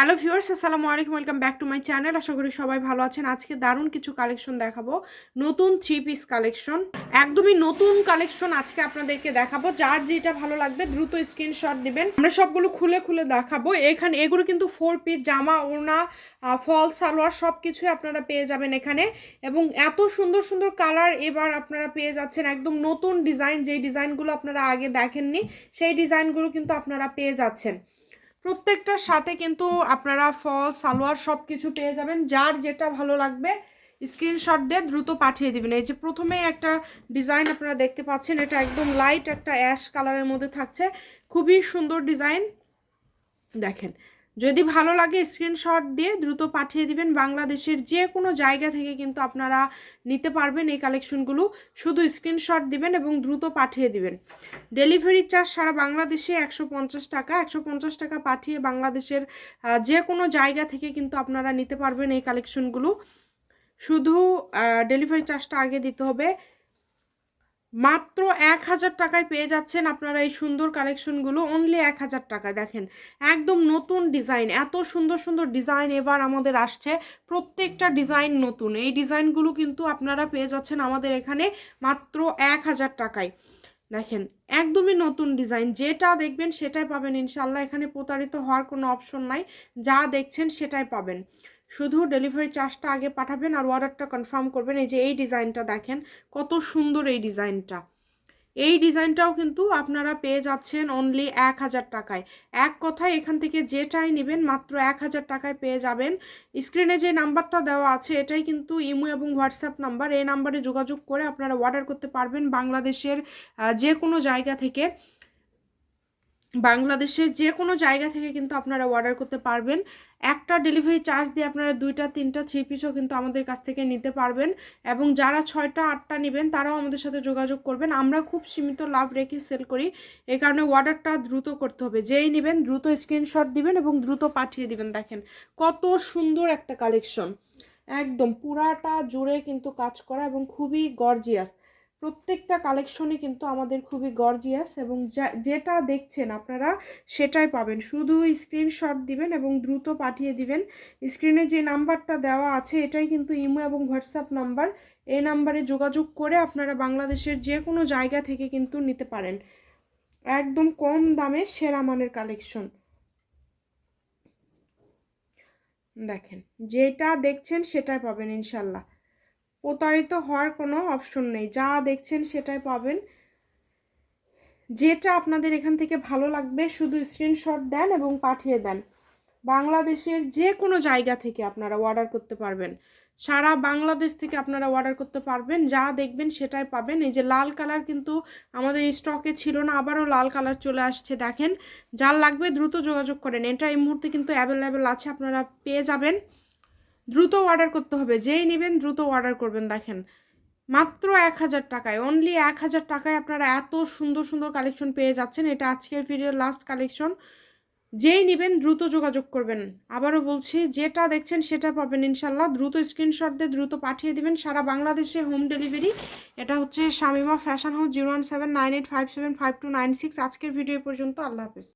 Hello viewers আসসালামু আলাইকুম welcome back to my channel আশা করি সবাই ভালো আছেন। আজকে দারুণ কিছু কালেকশন দেখাবো। নতুন থ্রি পিস কালেকশন একদমই নতুন কালেকশন আজকে আপনাদেরকে দেখাবো। যার যেটা ভালো লাগবে, দ্রুত স্ক্রিনশট দিবেন। আমরা সবগুলো খুলে খুলে দেখাবো। এখানে এগুলো কিন্তু ফোর পিস জামা, ওড়না ফল, সালোয়ার সব কিছুই আপনারা পেয়ে যাবেন এখানে। এবং এত সুন্দর সুন্দর কালার এবার আপনারা পেয়ে যাচ্ছেন। একদম নতুন ডিজাইন যেই ডিজাইনগুলো আপনারা আগে দেখেননি, সেই ডিজাইনগুলো কিন্তু আপনারা পেয়ে যাচ্ছেন। প্রত্যেকটার সাথে কিন্তু আপনারা ফল, সালোয়ার সব কিছু পেয়ে যাবেন। যার যেটা ভালো লাগবে স্ক্রিনশট দিয়ে দ্রুত পাঠিয়ে দেবেন। এই যে প্রথমে একটা ডিজাইন আপনারা দেখতে পাচ্ছেন, এটা একদম লাইট একটা অ্যাশ কালারের মধ্যে থাকছে। খুবই সুন্দর ডিজাইন দেখেন যদি ভালো লাগে স্ক্রিনশট দিয়ে দ্রুত পাঠিয়ে দিবেন। বাংলাদেশের যে কোনো জায়গা থেকে কিন্তু আপনারা নিতে পারবেন এই কালেকশনগুলো শুধু স্ক্রিনশট দিবেন এবং দ্রুত পাঠিয়ে দিবেন। ডেলিভারি চার্জ সারা বাংলাদেশে একশো পঞ্চাশ টাকা। একশো পঞ্চাশ টাকা পাঠিয়ে বাংলাদেশের যে কোনো জায়গা থেকে কিন্তু আপনারা নিতে পারবেন এই কালেকশনগুলো শুধু ডেলিভারি চার্জটা আগে দিতে হবে। মাত্র এক হাজার টাকায় পেয়ে যাচ্ছেন আপনারা এই সুন্দর কালেকশনগুলো অনলি এক হাজার টাকায়। দেখেন, একদম নতুন ডিজাইন এত সুন্দর সুন্দর ডিজাইন এবার আমাদের আসছে। প্রত্যেকটা ডিজাইন নতুন। এই ডিজাইনগুলো কিন্তু আপনারা পেয়ে যাচ্ছেন আমাদের এখানে মাত্র এক হাজার টাকায়। দেখেন, একদমই নতুন ডিজাইন যেটা দেখবেন সেটাই পাবেন। ইনশাল্লাহ এখানে প্রতারিত হওয়ার কোনো অপশন নাই। যা দেখছেন সেটাই পাবেন। শুধু ডেলিভারি চার্জটা আগে পাঠাবেন আর অর্ডারটা কনফার্ম করবেন। এই যে এই ডিজাইনটা দেখেন, কত সুন্দর এই ডিজাইনটা এই ডিজাইনটাও কিন্তু আপনারা পেয়ে যাচ্ছেন অনলি এক হাজার টাকায়। এক কথায় এখান থেকে যেটাই নেবেন, মাত্র এক হাজার টাকায় পেয়ে যাবেন। স্ক্রিনে যে নাম্বারটা দেওয়া আছে, এটাই কিন্তু ইমো এবং হোয়াটসঅ্যাপ নাম্বার এই নাম্বারে যোগাযোগ করে আপনারা অর্ডার করতে পারবেন বাংলাদেশের যে কোনো জায়গা থেকে। বাংলাদেশের যে কোনো জায়গা থেকে কিন্তু আপনারা অর্ডার করতে পারবেন। একটা ডেলিভারি চার্জ দিয়ে আপনারা দুইটা, তিনটা থ্রি পিসও কিন্তু আমাদের কাছ থেকে নিতে পারবেন এবং যারা ছয়টা, আটটা নেবেন তারাও আমাদের সাথে যোগাযোগ করবেন। আমরা খুব সীমিত লাভ রেখে সেল করি। এই কারণে অর্ডারটা দ্রুত করতে হবে। যেই নেবেন দ্রুত স্ক্রিনশট দিবেন এবং দ্রুত পাঠিয়ে দিবেন। দেখেন কত সুন্দর একটা কালেকশন একদম পুরাটা জুড়ে কিন্তু কাজ করা এবং খুবই গর্জিয়াস প্রত্যেকটা কালেকশনই কিন্তু আমাদের খুবই গর্জিয়াস এবং যেটা দেখছেন আপনারা সেটাই পাবেন। শুধু স্ক্রিনশট দিবেন এবং দ্রুত পাঠিয়ে দিবেন। স্ক্রিনে যে নাম্বারটা দেওয়া আছে, এটাই কিন্তু ইমো এবং হোয়াটসঅ্যাপ নাম্বার এই নাম্বারে যোগাযোগ করে আপনারা বাংলাদেশের যে কোনো জায়গা থেকে কিন্তু নিতে পারেন। একদম কম দামে সেরা মানের কালেকশন দেখেন, যেটা দেখছেন সেটাই পাবেন ইনশাল্লাহ। প্রতারিত হওয়ার কোনো অপশন নেই। যা দেখছেন সেটাই পাবেন। যেটা আপনাদের এখান থেকে ভালো লাগবে শুধু স্ক্রিনশট দেন এবং পাঠিয়ে দেন। বাংলাদেশের যে কোনো জায়গা থেকে আপনারা অর্ডার করতে পারবেন। সারা বাংলাদেশ থেকে আপনারা অর্ডার করতে পারবেন। যা দেখবেন সেটাই পাবেন। এই যে লাল কালার কিন্তু আমাদের স্টকে ছিল না, আবারও লাল কালার চলে আসছে, দেখেন। যার লাগবে দ্রুত যোগাযোগ করেন। এটা এই মুহূর্তে কিন্তু অ্যাভেলেবেল আছে, আপনারা পেয়ে যাবেন। দ্রুত অর্ডার করতে হবে। যেই নেবেন দ্রুত অর্ডার করবেন। দেখেন, মাত্র এক হাজার টাকায় অনলি এক হাজার টাকায় আপনারা এত সুন্দর সুন্দর কালেকশন পেয়ে যাচ্ছেন। এটা আজকের ভিডিওর লাস্ট কালেকশন যেই নেবেন দ্রুত যোগাযোগ করবেন। আবারও বলছি, যেটা দেখছেন সেটা পাবেন ইনশাল্লাহ। দ্রুত স্ক্রিনশট দিয়ে দ্রুত পাঠিয়ে দিবেন। সারা বাংলাদেশে হোম ডেলিভারি এটা হচ্ছে Shamima fashion house zero one seven nine eight five seven five two nine six আজকের ভিডিও পর্যন্ত, আল্লাহ হাফিজ।